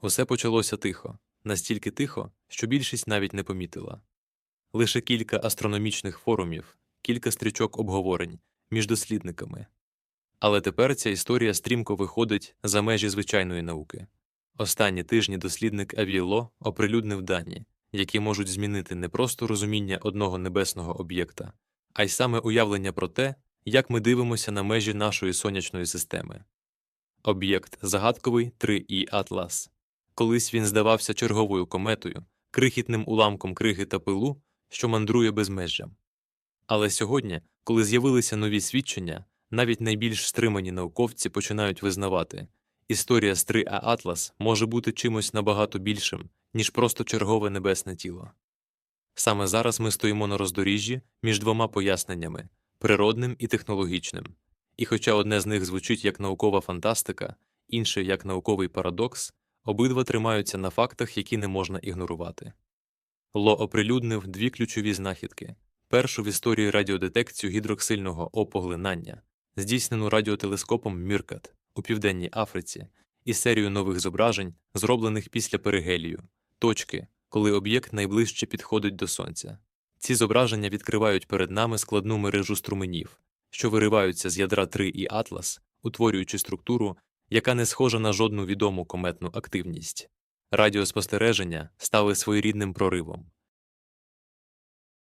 Усе почалося тихо, настільки тихо, що більшість навіть не помітила. Лише кілька астрономічних форумів, кілька стрічок обговорень між дослідниками. Але тепер ця історія стрімко виходить за межі звичайної науки. Останні тижні дослідник Авіло оприлюднив дані, які можуть змінити не просто розуміння одного небесного об'єкта, а й саме уявлення про те, як ми дивимося на межі нашої сонячної системи. Об'єкт загадковий 3І Атлас. Колись він здавався черговою кометою, крихітним уламком криги та пилу, що мандрує безмежжям. Але сьогодні, коли з'явилися нові свідчення, навіть найбільш стримані науковці починають визнавати, історія з 3А Атлас може бути чимось набагато більшим, ніж просто чергове небесне тіло. Саме зараз ми стоїмо на роздоріжжі між двома поясненнями природним і технологічним. І хоча одне з них звучить як наукова фантастика, інше як науковий парадокс, обидва тримаються на фактах, які не можна ігнорувати. Ло оприлюднив дві ключові знахідки першу в історії радіодетекцію гідроксильного опоглинання, здійснену радіотелескопом Міркат у Південній Африці, і серію нових зображень, зроблених після перигелію, точки, коли об'єкт найближче підходить до Сонця. Ці зображення відкривають перед нами складну мережу струменів, що вириваються з ядра 3 і Атлас, утворюючи структуру, яка не схожа на жодну відому кометну активність. Радіоспостереження стали своєрідним проривом.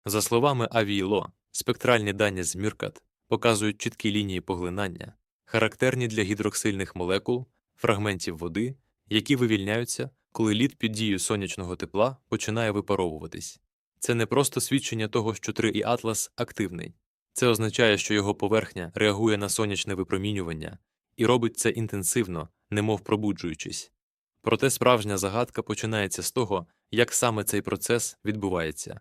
За словами Авійло, спектральні дані з Мюркат показують чіткі лінії поглинання, характерні для гідроксильних молекул, фрагментів води, які вивільняються, коли лід під дією сонячного тепла починає випаровуватись. Це не просто свідчення того, що 3 і Атлас активний. Це означає, що його поверхня реагує на сонячне випромінювання і робить це інтенсивно, немов пробуджуючись. Проте справжня загадка починається з того, як саме цей процес відбувається.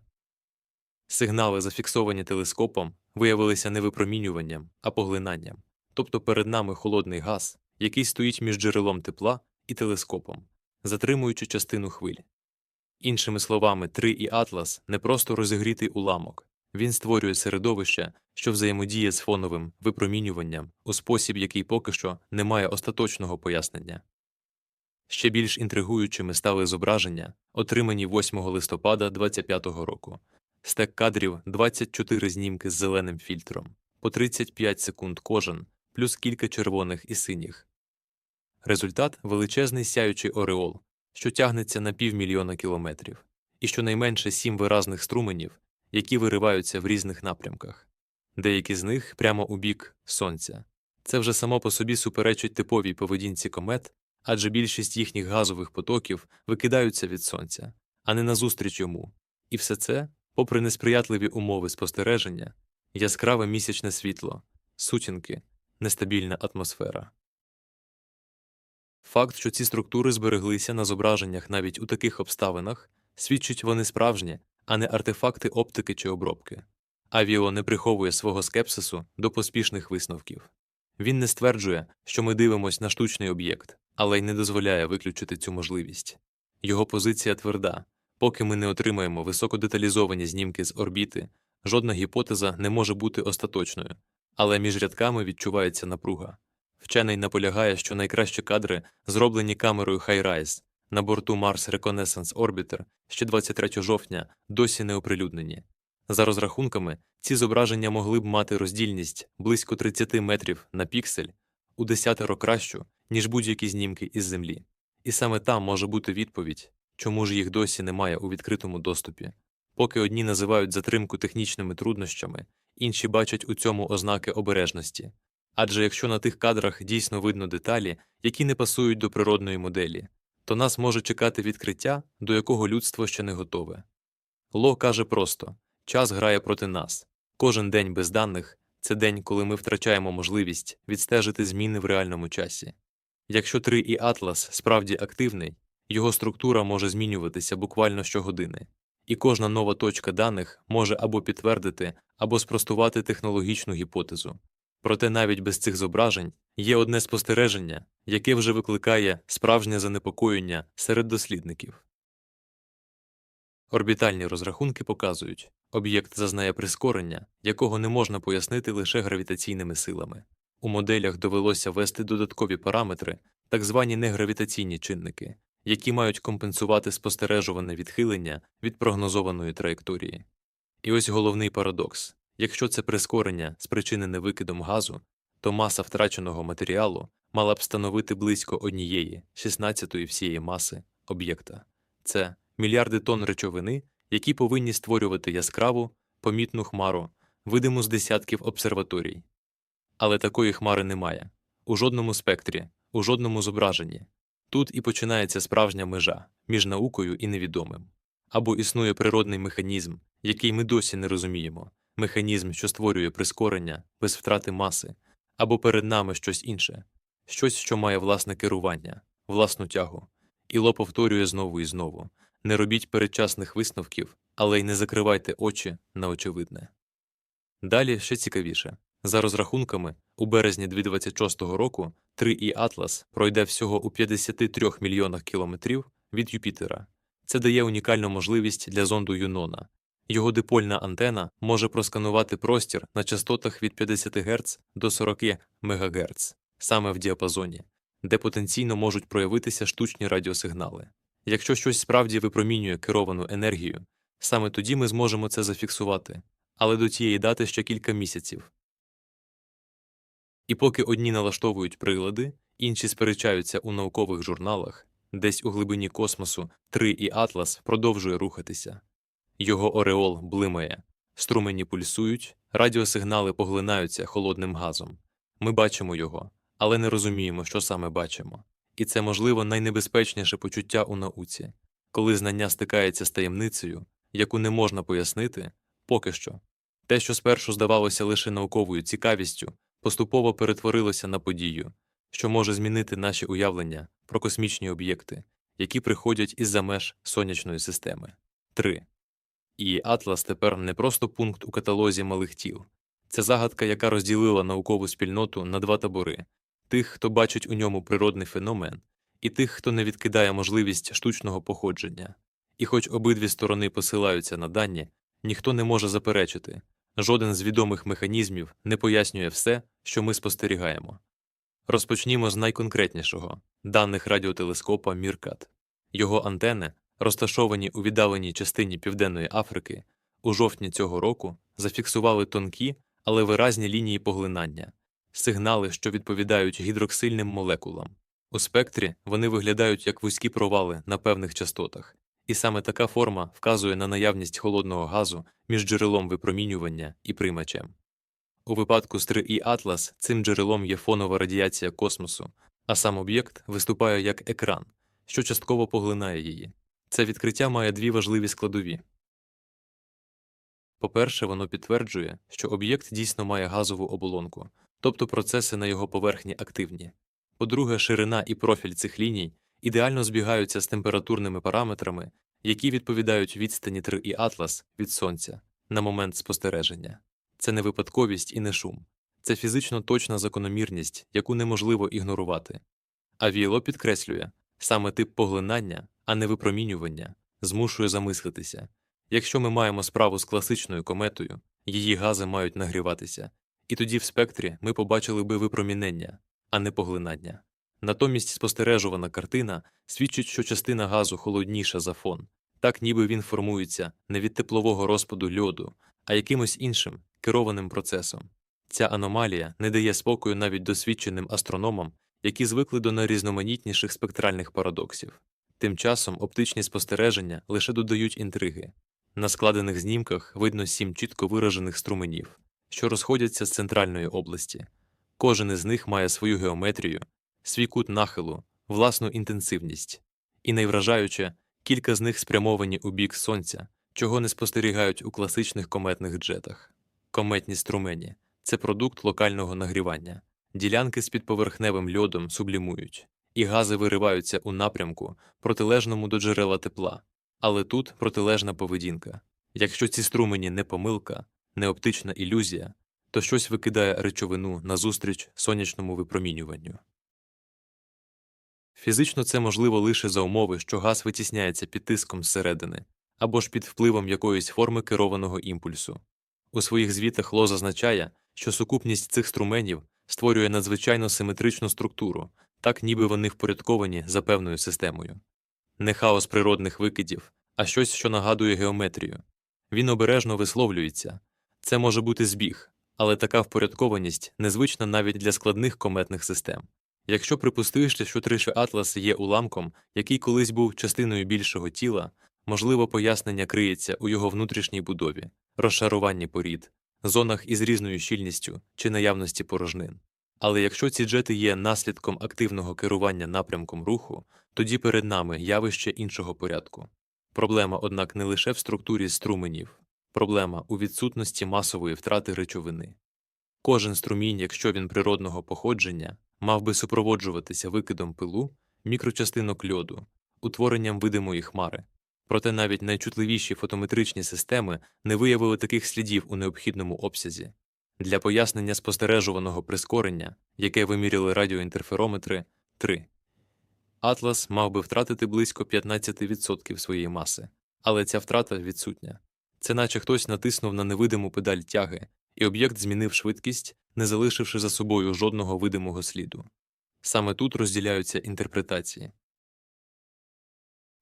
Сигнали, зафіксовані телескопом, виявилися не випромінюванням, а поглинанням, тобто перед нами холодний газ, який стоїть між джерелом тепла і телескопом, затримуючи частину хвиль. Іншими словами, 3 і Атлас не просто розігрітий уламок, він створює середовище, що взаємодіє з фоновим випромінюванням у спосіб, який поки що не має остаточного пояснення. Ще більш інтригуючими стали зображення, отримані 8 листопада 25-го року. Стек кадрів 24 знімки з зеленим фільтром, по 35 секунд кожен, плюс кілька червоних і синіх. Результат величезний сяючий ореол, що тягнеться на півмільйона кілометрів, і щонайменше сім виразних струменів, які вириваються в різних напрямках. Деякі з них прямо у бік сонця. Це вже само по собі суперечить типовій поведінці комет, адже більшість їхніх газових потоків викидаються від сонця, а не назустріч йому. І все це, попри несприятливі умови спостереження, яскраве місячне світло, сутінки, нестабільна атмосфера. Факт, що ці структури збереглися на зображеннях навіть у таких обставинах, свідчить вони справжні, а не артефакти оптики чи обробки. Авіо не приховує свого скепсису до поспішних висновків. Він не стверджує, що ми дивимося на штучний об'єкт, але й не дозволяє виключити цю можливість. Його позиція тверда поки ми не отримаємо високодеталізовані знімки з орбіти, жодна гіпотеза не може бути остаточною, але між рядками відчувається напруга. Вчений наполягає, що найкращі кадри зроблені камерою HiRise на борту Mars Reconnaissance Orbiter ще 23 жовтня досі не оприлюднені. За розрахунками, ці зображення могли б мати роздільність близько 30 метрів на піксель у десятеро кращу, ніж будь-які знімки із Землі. І саме там може бути відповідь, чому ж їх досі немає у відкритому доступі. Поки одні називають затримку технічними труднощами, інші бачать у цьому ознаки обережності. Адже якщо на тих кадрах дійсно видно деталі, які не пасують до природної моделі, то нас може чекати відкриття, до якого людство ще не готове. Ло каже просто час грає проти нас. Кожен день без даних це день, коли ми втрачаємо можливість відстежити зміни в реальному часі. Якщо 3 і Атлас справді активний, його структура може змінюватися буквально щогодини, і кожна нова точка даних може або підтвердити, або спростувати технологічну гіпотезу. Проте навіть без цих зображень є одне спостереження, яке вже викликає справжнє занепокоєння серед дослідників. Орбітальні розрахунки показують, об'єкт зазнає прискорення, якого не можна пояснити лише гравітаційними силами. У моделях довелося ввести додаткові параметри, так звані негравітаційні чинники, які мають компенсувати спостережуване відхилення від прогнозованої траєкторії. І ось головний парадокс якщо це прискорення спричинене викидом газу, то маса втраченого матеріалу мала б становити близько однієї 16-ї всієї маси об'єкта. Це мільярди тонн речовини, які повинні створювати яскраву, помітну хмару, видиму з десятків обсерваторій. Але такої хмари немає у жодному спектрі, у жодному зображенні. Тут і починається справжня межа між наукою і невідомим. Або існує природний механізм, який ми досі не розуміємо, механізм, що створює прискорення без втрати маси, або перед нами щось інше, щось, що має власне керування, власну тягу. Іло повторює знову і знову не робіть передчасних висновків, але й не закривайте очі на очевидне. Далі ще цікавіше. За розрахунками, у березні 2026 року 3І Атлас пройде всього у 53 мільйонах кілометрів від Юпітера. Це дає унікальну можливість для зонду Юнона. Його дипольна антена може просканувати простір на частотах від 50 Гц до 40 МГц, саме в діапазоні, де потенційно можуть проявитися штучні радіосигнали. Якщо щось справді випромінює керовану енергію, саме тоді ми зможемо це зафіксувати, але до тієї дати ще кілька місяців. І поки одні налаштовують прилади, інші сперечаються у наукових журналах, десь у глибині космосу 3 і Атлас продовжує рухатися. Його ореол блимає, струмені пульсують, радіосигнали поглинаються холодним газом. Ми бачимо його, але не розуміємо, що саме бачимо. І це, можливо, найнебезпечніше почуття у науці, коли знання стикається з таємницею, яку не можна пояснити, поки що. Те, що спершу здавалося лише науковою цікавістю, поступово перетворилося на подію, що може змінити наші уявлення про космічні об'єкти, які приходять із-за меж сонячної системи. 3. І Атлас тепер не просто пункт у каталозі малих тіл, це загадка, яка розділила наукову спільноту на два табори тих, хто бачить у ньому природний феномен, і тих, хто не відкидає можливість штучного походження. І хоч обидві сторони посилаються на дані, ніхто не може заперечити жоден з відомих механізмів не пояснює все, що ми спостерігаємо. Розпочнімо з найконкретнішого даних радіотелескопа Міркат. Його антени, розташовані у віддаленій частині Південної Африки, у жовтні цього року зафіксували тонкі, але виразні лінії поглинання, сигнали, що відповідають гідроксильним молекулам. У спектрі вони виглядають як вузькі провали на певних частотах, і саме така форма вказує на наявність холодного газу між джерелом випромінювання і приймачем. У випадку з 3І Атлас цим джерелом є фонова радіація космосу, а сам об'єкт виступає як екран, що частково поглинає її. Це відкриття має дві важливі складові. По-перше, воно підтверджує, що об'єкт дійсно має газову оболонку, тобто процеси на його поверхні активні. По-друге, ширина і профіль цих ліній ідеально збігаються з температурними параметрами, які відповідають відстані 3 і Атлас від Сонця на момент спостереження. Це не випадковість і не шум, це фізично точна закономірність, яку неможливо ігнорувати. А Війло підкреслює саме тип поглинання, а не випромінювання, змушує замислитися. Якщо ми маємо справу з класичною кометою, її гази мають нагріватися, і тоді в спектрі ми побачили би випромінення, а не поглинання. Натомість спостережувана картина свідчить, що частина газу холодніша за фон, так ніби він формується не від теплового розпаду льоду, а якимось іншим керованим процесом. Ця аномалія не дає спокою навіть досвідченим астрономам, які звикли до найрізноманітніших спектральних парадоксів. Тим часом оптичні спостереження лише додають інтриги. На складених знімках видно сім чітко виражених струменів, що розходяться з центральної області. Кожен із них має свою геометрію, свій кут нахилу, власну інтенсивність, і найвражаюче, кілька з них спрямовані у бік сонця, чого не спостерігають у класичних кометних джетах. Кометні струмені це продукт локального нагрівання, ділянки з підповерхневим льодом сублімують, і гази вириваються у напрямку, протилежному до джерела тепла, але тут протилежна поведінка. Якщо ці струмені не помилка, не оптична ілюзія, то щось викидає речовину назустріч сонячному випромінюванню. Фізично це можливо лише за умови, що газ витісняється під тиском зсередини або ж під впливом якоїсь форми керованого імпульсу. У своїх звітах Ло зазначає, що сукупність цих струменів створює надзвичайно симетричну структуру, так ніби вони впорядковані за певною системою. не хаос природних викидів, а щось, що нагадує геометрію. Він обережно висловлюється. Це може бути збіг, але така впорядкованість незвична навіть для складних кометних систем. Якщо припустиш, що тричі Атлас є уламком, який колись був частиною більшого тіла, можливо, пояснення криється у його внутрішній будові, розшаруванні порід, зонах із різною щільністю чи наявності порожнин. Але якщо ці джети є наслідком активного керування напрямком руху, тоді перед нами явище іншого порядку. Проблема, однак, не лише в структурі струменів, проблема у відсутності масової втрати речовини. Кожен струмінь, якщо він природного походження, мав би супроводжуватися викидом пилу, мікрочастинок льоду, утворенням видимої хмари. Проте навіть найчутливіші фотометричні системи не виявили таких слідів у необхідному обсязі. Для пояснення спостережуваного прискорення, яке виміряли радіоінтерферометри 3. Атлас мав би втратити близько 15% своєї маси, але ця втрата відсутня. Це наче хтось натиснув на невидиму педаль тяги, і об'єкт змінив швидкість, не залишивши за собою жодного видимого сліду. Саме тут розділяються інтерпретації.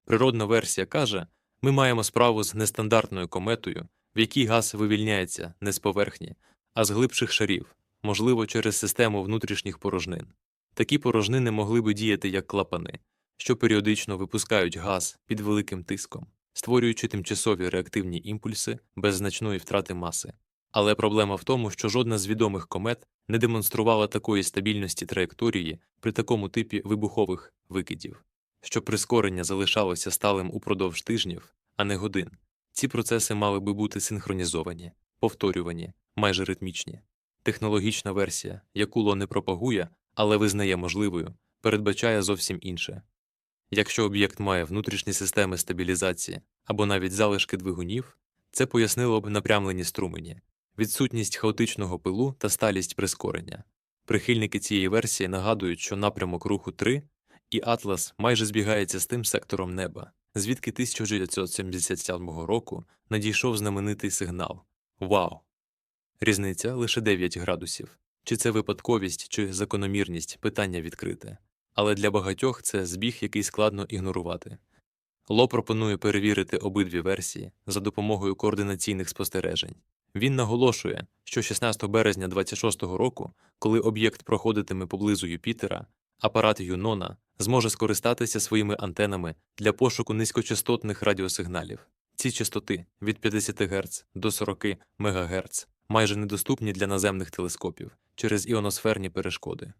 Природна версія каже, ми маємо справу з нестандартною кометою, в якій газ вивільняється не з поверхні, а з глибших шарів, можливо, через систему внутрішніх порожнин. Такі порожнини могли би діяти як клапани, що періодично випускають газ під великим тиском, створюючи тимчасові реактивні імпульси без значної втрати маси. Але проблема в тому, що жодна з відомих комет не демонструвала такої стабільності траєкторії при такому типі вибухових викидів, щоб прискорення залишалося сталим упродовж тижнів, а не годин. Ці процеси мали би бути синхронізовані, повторювані, майже ритмічні. Технологічна версія, яку Ло не пропагує, але визнає можливою, передбачає зовсім інше. Якщо об'єкт має внутрішні системи стабілізації або навіть залишки двигунів, це пояснило б напрямлені струмені, відсутність хаотичного пилу та сталість прискорення. Прихильники цієї версії нагадують, що напрямок руху 3 і Атлас майже збігається з тим сектором неба, звідки 1977 року надійшов знаменитий сигнал Вау! Різниця лише 9 градусів. Чи це випадковість, чи закономірність питання відкрите. Але для багатьох це збіг, який складно ігнорувати. Ло пропонує перевірити обидві версії за допомогою координаційних спостережень. Він наголошує, що 16 березня 26-го року, коли об'єкт проходитиме поблизу Юпітера, апарат Юнона зможе скористатися своїми антенами для пошуку низькочастотних радіосигналів. Ці частоти від 50 Гц до 40 МГц майже недоступні для наземних телескопів через іоносферні перешкоди.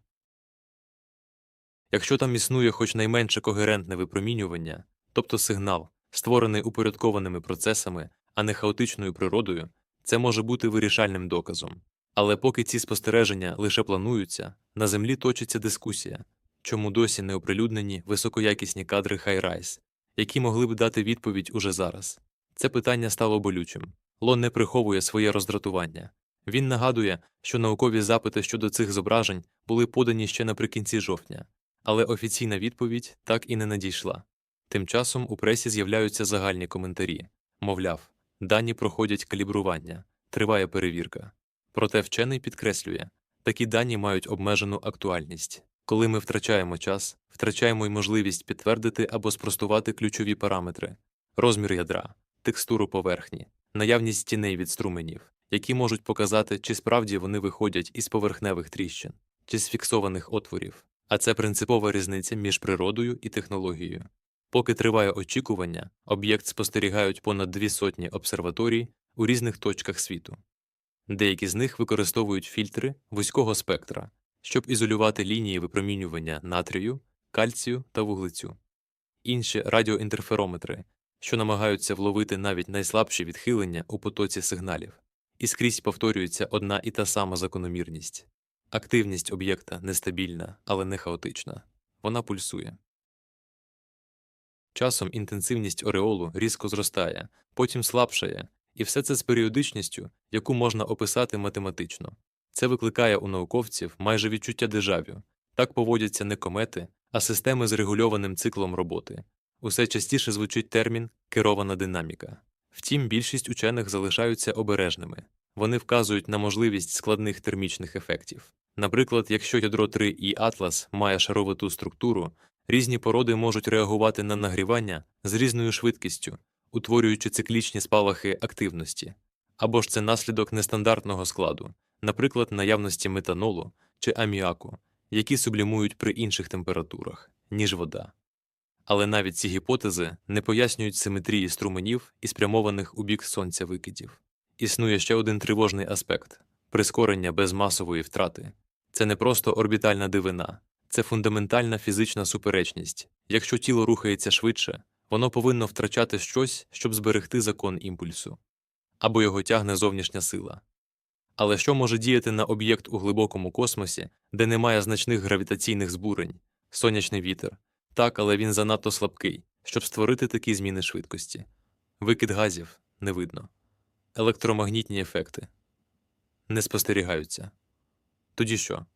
Якщо там існує хоч найменше когерентне випромінювання, тобто сигнал, створений упорядкованими процесами, а не хаотичною природою, це може бути вирішальним доказом. Але поки ці спостереження лише плануються, на землі точиться дискусія, чому досі не оприлюднені високоякісні кадри Хайрайс, які могли б дати відповідь уже зараз. Це питання стало болючим. Лон не приховує своє роздратування. Він нагадує, що наукові запити щодо цих зображень були подані ще наприкінці жовтня, але офіційна відповідь так і не надійшла. Тим часом у пресі з'являються загальні коментарі мовляв, дані проходять калібрування, триває перевірка. Проте вчений підкреслює такі дані мають обмежену актуальність. Коли ми втрачаємо час, втрачаємо й можливість підтвердити або спростувати ключові параметри розмір ядра, текстуру поверхні, наявність тіней від струменів, які можуть показати, чи справді вони виходять із поверхневих тріщин, чи з фіксованих отворів, а це принципова різниця між природою і технологією. Поки триває очікування, об'єкт спостерігають понад дві сотні обсерваторій у різних точках світу. Деякі з них використовують фільтри вузького спектра, щоб ізолювати лінії випромінювання натрію, кальцію та вуглецю, інші радіоінтерферометри, що намагаються вловити навіть найслабші відхилення у потоці сигналів, і скрізь повторюється одна і та сама закономірність. Активність об'єкта нестабільна, але не хаотична. Вона пульсує. Часом інтенсивність ореолу різко зростає, потім слабшає, і все це з періодичністю, яку можна описати математично. Це викликає у науковців майже відчуття дежавю. Так поводяться не комети, а системи з регульованим циклом роботи. Усе частіше звучить термін керована динаміка. Втім, більшість учених залишаються обережними. Вони вказують на можливість складних термічних ефектів. Наприклад, якщо ядро 3 і Атлас має шаровиту структуру, Різні породи можуть реагувати на нагрівання з різною швидкістю, утворюючи циклічні спалахи активності, або ж це наслідок нестандартного складу, наприклад, наявності метанолу чи аміаку, які сублімують при інших температурах, ніж вода. Але навіть ці гіпотези не пояснюють симетрії струменів і спрямованих у бік сонця викидів. Існує ще один тривожний аспект прискорення без масової втрати. Це не просто орбітальна дивина, це фундаментальна фізична суперечність. Якщо тіло рухається швидше, воно повинно втрачати щось, щоб зберегти закон імпульсу, або його тягне зовнішня сила. Але що може діяти на об'єкт у глибокому космосі, де немає значних гравітаційних збурень, сонячний вітер? Так, але він занадто слабкий, щоб створити такі зміни швидкості. Викид газів не видно. Електромагнітні ефекти не спостерігаються. Тоді що?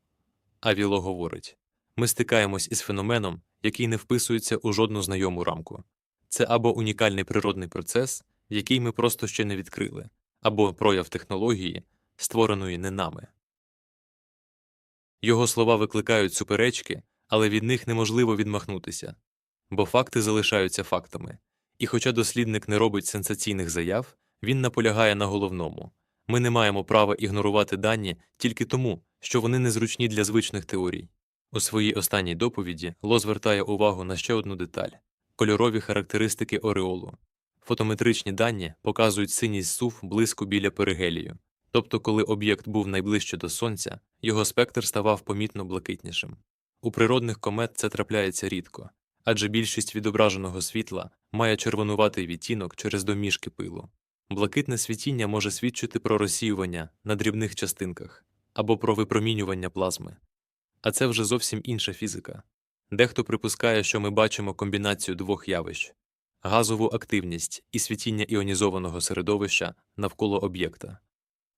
Авіло говорить ми стикаємось із феноменом, який не вписується у жодну знайому рамку. Це або унікальний природний процес, який ми просто ще не відкрили, або прояв технології, створеної не нами. Його слова викликають суперечки, але від них неможливо відмахнутися, бо факти залишаються фактами. І хоча дослідник не робить сенсаційних заяв, він наполягає на головному ми не маємо права ігнорувати дані тільки тому, що вони незручні для звичних теорій. У своїй останній доповіді Ло звертає увагу на ще одну деталь кольорові характеристики ореолу. Фотометричні дані показують синій зсув близько біля перигелію, тобто, коли об'єкт був найближче до сонця, його спектр ставав помітно блакитнішим. У природних комет це трапляється рідко, адже більшість відображеного світла має червонуватий відтінок через домішки пилу. Блакитне світіння може свідчити про розсіювання на дрібних частинках або про випромінювання плазми. А це вже зовсім інша фізика. Дехто припускає, що ми бачимо комбінацію двох явищ газову активність і світіння іонізованого середовища навколо об'єкта.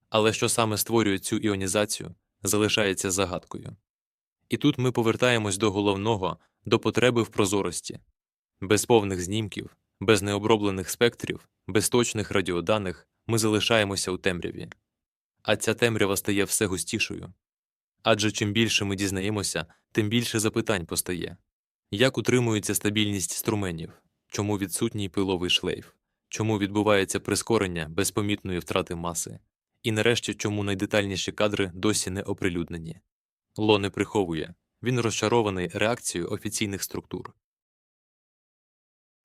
Але що саме створює цю іонізацію, залишається загадкою. І тут ми повертаємось до головного, до потреби в прозорості без повних знімків, без необроблених спектрів, без точних радіоданих ми залишаємося у темряві. А ця темрява стає все густішою. Адже чим більше ми дізнаємося, тим більше запитань постає як утримується стабільність струменів, чому відсутній пиловий шлейф, чому відбувається прискорення безпомітної втрати маси, і нарешті чому найдетальніші кадри досі не оприлюднені. Ло не приховує він розчарований реакцією офіційних структур.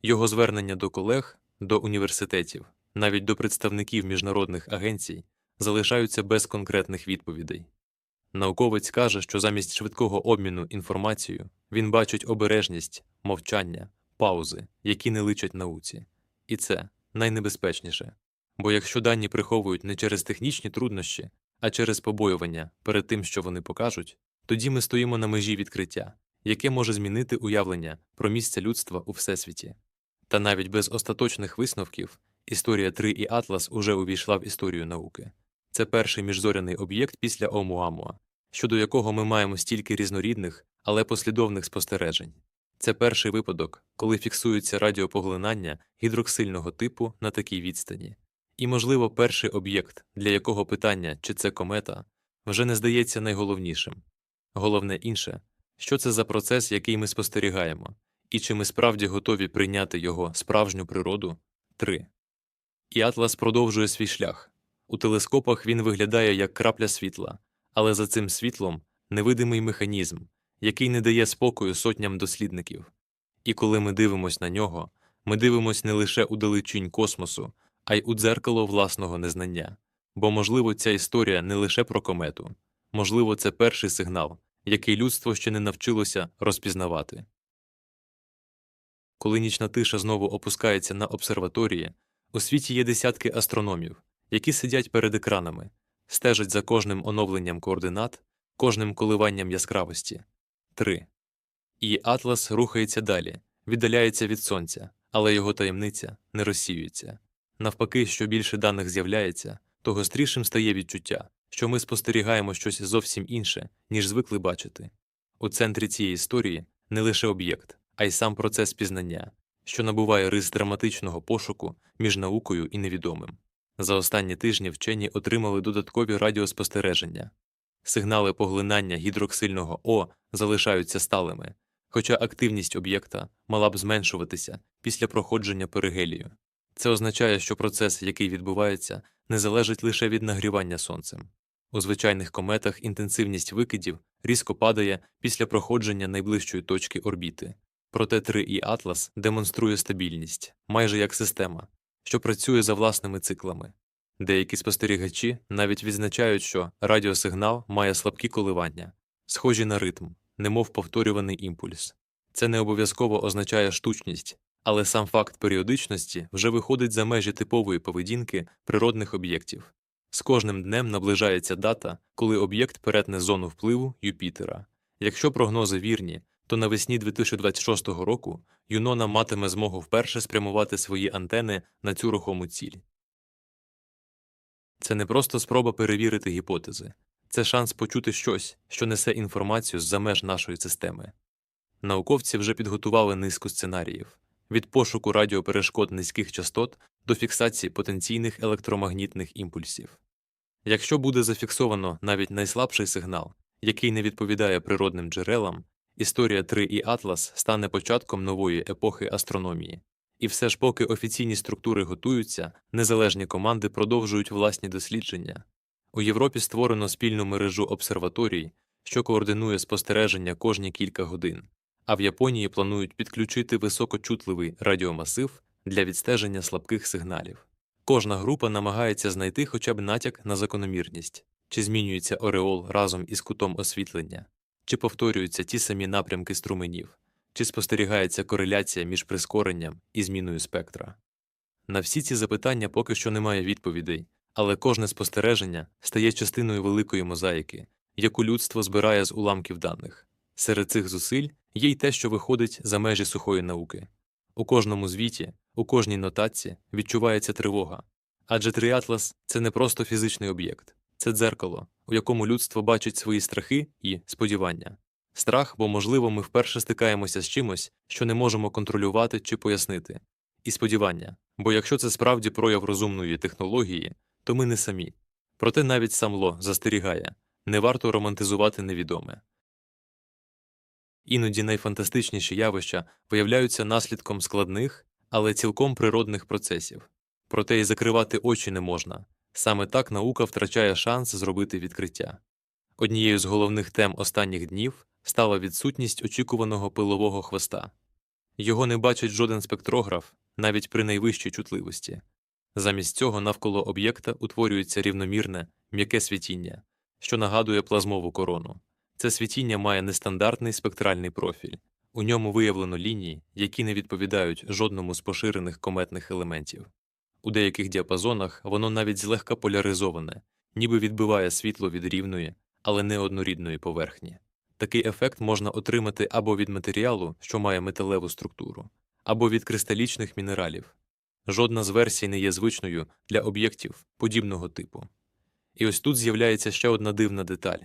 Його звернення до колег, до університетів, навіть до представників міжнародних агенцій залишаються без конкретних відповідей. Науковець каже, що замість швидкого обміну інформацією він бачить обережність, мовчання, паузи, які не личать науці. І це найнебезпечніше. Бо якщо дані приховують не через технічні труднощі, а через побоювання перед тим, що вони покажуть, тоді ми стоїмо на межі відкриття, яке може змінити уявлення про місце людства у всесвіті. Та навіть без остаточних висновків історія 3 і Атлас уже увійшла в історію науки. Це перший міжзоряний об'єкт після Оумуамуа, щодо якого ми маємо стільки різнорідних, але послідовних спостережень. Це перший випадок, коли фіксуються радіопоглинання гідроксильного типу на такій відстані. І, можливо, перший об'єкт, для якого питання, чи це комета, вже не здається найголовнішим. Головне інше, що це за процес, який ми спостерігаємо, і чи ми справді готові прийняти його справжню природу 3. І Атлас продовжує свій шлях. У телескопах він виглядає як крапля світла, але за цим світлом невидимий механізм, який не дає спокою сотням дослідників. І коли ми дивимося на нього, ми дивимося не лише у далечінь космосу, а й у дзеркало власного незнання. Бо, можливо, ця історія не лише про комету, можливо, це перший сигнал, який людство ще не навчилося розпізнавати. Коли нічна тиша знову опускається на обсерваторії, у світі є десятки астрономів, які сидять перед екранами, стежать за кожним оновленням координат, кожним коливанням яскравості. 3. І Атлас рухається далі, віддаляється від сонця, але його таємниця не розсіюється. Навпаки, що більше даних з'являється, то гострішим стає відчуття, що ми спостерігаємо щось зовсім інше, ніж звикли бачити. У центрі цієї історії не лише об'єкт, а й сам процес пізнання, що набуває рис драматичного пошуку між наукою і невідомим. За останні тижні вчені отримали додаткові радіоспостереження. Сигнали поглинання гідроксильного О залишаються сталими, хоча активність об'єкта мала б зменшуватися після проходження перигелію. Це означає, що процес, який відбувається, не залежить лише від нагрівання сонцем. У звичайних кометах інтенсивність викидів різко падає після проходження найближчої точки орбіти. Проте 3 і Атлас демонструє стабільність, майже як система, що працює за власними циклами. Деякі спостерігачі навіть відзначають, що радіосигнал має слабкі коливання, схожі на ритм, немов повторюваний імпульс. Це не обов'язково означає штучність, але сам факт періодичності вже виходить за межі типової поведінки природних об'єктів. З кожним днем наближається дата, коли об'єкт перетне зону впливу Юпітера. Якщо прогнози вірні, то навесні 2026 року Юнона матиме змогу вперше спрямувати свої антени на цю рухому ціль. Це не просто спроба перевірити гіпотези, це шанс почути щось, що несе інформацію з за меж нашої системи. Науковці вже підготували низку сценаріїв від пошуку радіоперешкод низьких частот до фіксації потенційних електромагнітних імпульсів. Якщо буде зафіксовано навіть найслабший сигнал, який не відповідає природним джерелам, історія 3 і Атлас стане початком нової епохи астрономії. І все ж, поки офіційні структури готуються, незалежні команди продовжують власні дослідження. У Європі створено спільну мережу обсерваторій, що координує спостереження кожні кілька годин, а в Японії планують підключити високочутливий радіомасив для відстеження слабких сигналів. Кожна група намагається знайти хоча б натяк на закономірність, чи змінюється ореол разом із кутом освітлення, чи повторюються ті самі напрямки струменів, чи спостерігається кореляція між прискоренням і зміною спектра. На всі ці запитання поки що немає відповідей, але кожне спостереження стає частиною великої мозаїки, яку людство збирає з уламків даних. Серед цих зусиль є й те, що виходить за межі сухої науки. У кожному звіті, у кожній нотації відчувається тривога. Адже триатлас це не просто фізичний об'єкт, це дзеркало, у якому людство бачить свої страхи і сподівання. Страх, бо, можливо, ми вперше стикаємося з чимось, що не можемо контролювати чи пояснити, і сподівання, бо якщо це справді прояв розумної технології, то ми не самі. Проте навіть сам Ло застерігає не варто романтизувати невідоме. Іноді найфантастичніші явища виявляються наслідком складних, але цілком природних процесів. Проте й закривати очі не можна. Саме так наука втрачає шанс зробити відкриття. Однією з головних тем останніх днів стала відсутність очікуваного пилового хвоста. Його не бачить жоден спектрограф, навіть при найвищій чутливості. Замість цього навколо об'єкта утворюється рівномірне, м'яке світіння, що нагадує плазмову корону. Це світіння має нестандартний спектральний профіль. У ньому виявлено лінії, які не відповідають жодному з поширених кометних елементів. У деяких діапазонах воно навіть злегка поляризоване, ніби відбиває світло від рівної, але не однорідної поверхні. Такий ефект можна отримати або від матеріалу, що має металеву структуру, або від кристалічних мінералів. Жодна з версій не є звичною для об'єктів подібного типу. І ось тут з'являється ще одна дивна деталь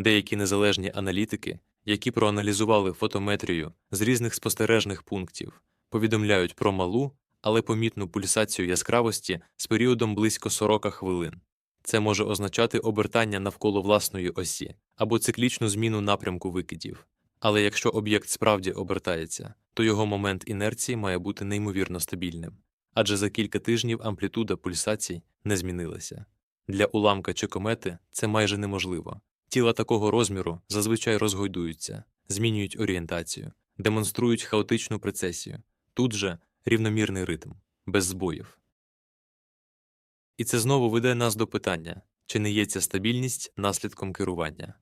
деякі незалежні аналітики, які проаналізували фотометрію з різних спостережних пунктів, повідомляють про малу, але помітну пульсацію яскравості з періодом близько 40 хвилин. Це може означати обертання навколо власної осі або циклічну зміну напрямку викидів. Але якщо об'єкт справді обертається, то його момент інерції має бути неймовірно стабільним, адже за кілька тижнів амплітуда пульсацій не змінилася. Для уламка чи комети це майже неможливо. Тіла такого розміру зазвичай розгойдуються, змінюють орієнтацію, демонструють хаотичну прецесію, тут же рівномірний ритм, без збоїв. І це знову веде нас до питання, чи не є ця стабільність наслідком керування.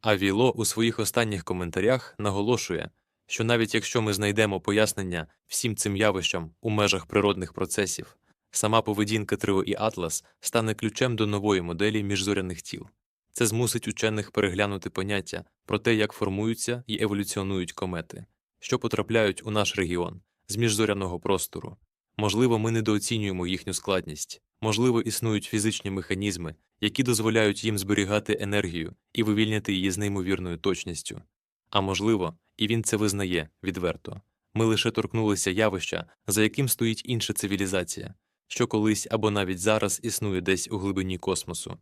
А Віло у своїх останніх коментарях наголошує, що навіть якщо ми знайдемо пояснення всім цим явищам у межах природних процесів, сама поведінка Трио і Атлас стане ключем до нової моделі міжзоряних тіл. Це змусить учених переглянути поняття про те, як формуються і еволюціонують комети, що потрапляють у наш регіон з міжзоряного простору. Можливо, ми недооцінюємо їхню складність, можливо, існують фізичні механізми, які дозволяють їм зберігати енергію і вивільняти її з неймовірною точністю. А можливо, і він це визнає відверто. Ми лише торкнулися явища, за яким стоїть інша цивілізація, що колись або навіть зараз існує десь у глибині космосу.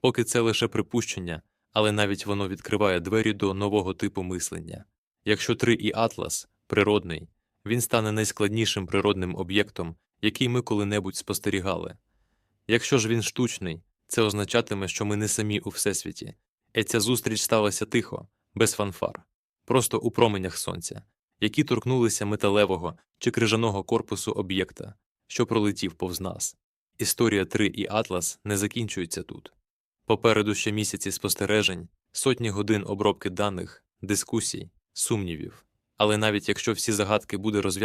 Поки це лише припущення, але навіть воно відкриває двері до нового типу мислення. Якщо 3 і Атлас природний, він стане найскладнішим природним об'єктом, який ми коли-небудь спостерігали. Якщо ж він штучний, це означатиме, що ми не самі у всесвіті, і ця зустріч сталася тихо, без фанфар, просто у променях сонця, які торкнулися металевого чи крижаного корпусу об'єкта, що пролетів повз нас. Історія 3 і Атлас не закінчується тут. Попереду ще місяці спостережень, сотні годин обробки даних, дискусій, сумнівів. Але навіть якщо всі загадки буде розв'язано,